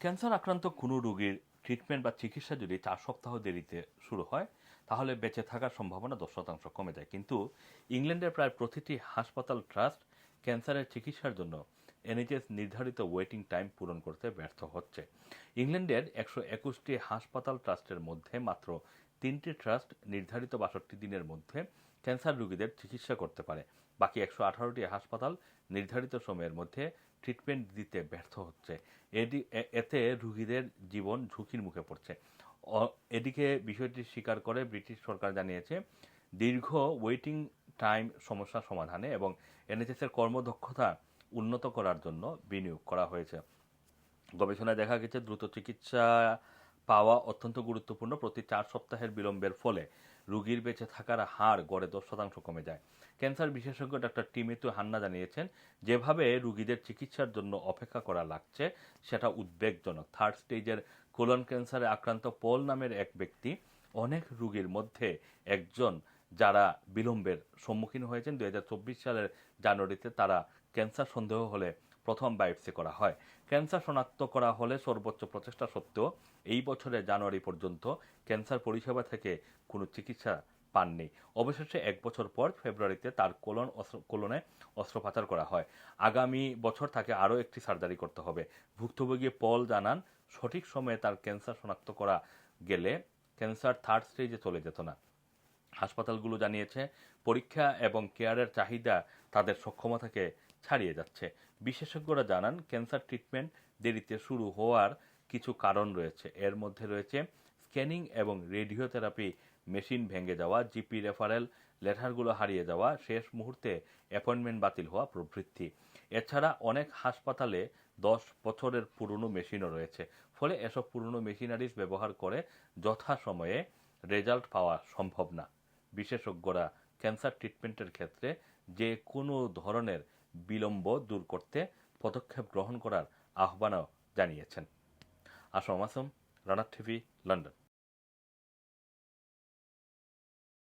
Cancer আক্রান্ত কোনো রোগীর ট্রিটমেন্ট বা চিকিৎসা যদি চার সপ্তাহ দেরিতে শুরু হয়, তাহলে বেঁচে থাকার সম্ভাবনা দশ শতাংশ কমে যায়। কিন্তু ইংল্যান্ডের প্রায় প্রতিটি হাসপাতাল ট্রাস্ট ক্যান্সারের চিকিৎসার জন্য এনএইচএস নির্ধারিত ওয়েটিং টাইম পূরণ করতে ব্যর্থ হচ্ছে। ইংল্যান্ডের একশো একুশটি হাসপাতাল ট্রাস্টের মধ্যে মাত্র তিনটি ট্রাস্ট নির্ধারিত বাষট্টি দিনের মধ্যে ক্যান্সার রোগীদের চিকিৎসা করতে পারে। বাকি একশো আঠারোটি হাসপাতাল নির্ধারিত সময়ের মধ্যে ট্রিটমেন্ট দিতে ব্যর্থ হচ্ছে। এটি এ- এতে রোগীদের জীবন ঝুঁকির মুখে পড়ছে। এদিকে বিষয়টি স্বীকার করে ব্রিটিশ সরকার জানিয়েছে, দীর্ঘ ওয়েটিং টাইম সমস্যা সমাধানে এবং এনএচএস এর কর্মদক্ষতা উন্নত করার জন্য বিনিয়োগ করা হয়েছে। গবেষণায় দেখা গেছে, দ্রুত চিকিৎসা পাওয়া অত্যন্ত গুরুত্বপূর্ণ প্রতি চার সপ্তাহের বিলম্বের ফলে রুগীর বেঁচে থাকার হার গড়ে দশ শতাংশ কমে যায়। ক্যান্সার বিশেষজ্ঞ ডাক্তার টিমেতু হান্না জানিয়েছেন, যেভাবে রুগীদের চিকিৎসার জন্য অপেক্ষা করা লাগছে, সেটা উদ্বেগজনক। থার্ড স্টেজের কোলন ক্যান্সারে আক্রান্ত পল নামের এক ব্যক্তি, অনেক রোগীর মধ্যে একজন যারা বিলম্বের সম্মুখীন হয়েছেন দু হাজার চব্বিশ সালের জানুয়ারিতে তারা ক্যান্সার সন্দেহ হলে প্রথম বায়োপসি করা হয়। ক্যান্সার শনাক্ত করা হলে সর্বোচ্চ প্রচেষ্টা সত্ত্বেও এই বছরের জানুয়ারি পর্যন্ত ক্যান্সার পরিষেবা থেকে কোনো চিকিৎসা পাননি। অবশেষে এক বছর পর ফেব্রুয়ারিতে তার কোলন কোলনে অস্ত্রোপচার করা হয়। আগামী বছর তাকে আরও একটি সার্জারি করতে হবে। ভুক্তভোগী পল জানান, সঠিক সময়ে তার ক্যান্সার শনাক্ত করা গেলে ক্যান্সার থার্ড স্টেজে চলে যেত না। হাসপাতালগুলো জানিয়েছে, পরীক্ষা এবং কেয়ারের চাহিদা তাদের সক্ষমতাকে ছাড়িয়ে যাচ্ছে। বিশেষজ্ঞরা জানান, ক্যান্সার ট্রিটমেন্ট দেরিতে শুরু হওয়ার কিছু কারণ রয়েছে। এর মধ্যে রয়েছে স্ক্যানিং এবং রেডিওথেরাপি, মেশিন ভেঙে যাওয়া, জিপি রেফারেল লেটারগুলো হারিয়ে যাওয়া, শেষ মুহূর্তে অ্যাপয়েন্টমেন্ট বাতিল হওয়া প্রভৃতি। এছাড়া অনেক হাসপাতালে দশ বছরের পুরনো মেশিনও রয়েছে। ফলে এসব পুরনো মেশিনারিজ ব্যবহার করে যথাসময়ে রেজাল্ট পাওয়া সম্ভব না। বিশেষজ্ঞরা ক্যান্সার ট্রিটমেন্টের ক্ষেত্রে যে কোনো ধরনের বিলম্ব দূর করতে পদক্ষেপ গ্রহণ করার আহ্বানও জানিয়েছেন। আসম আসম রানার টিভি, লন্ডন।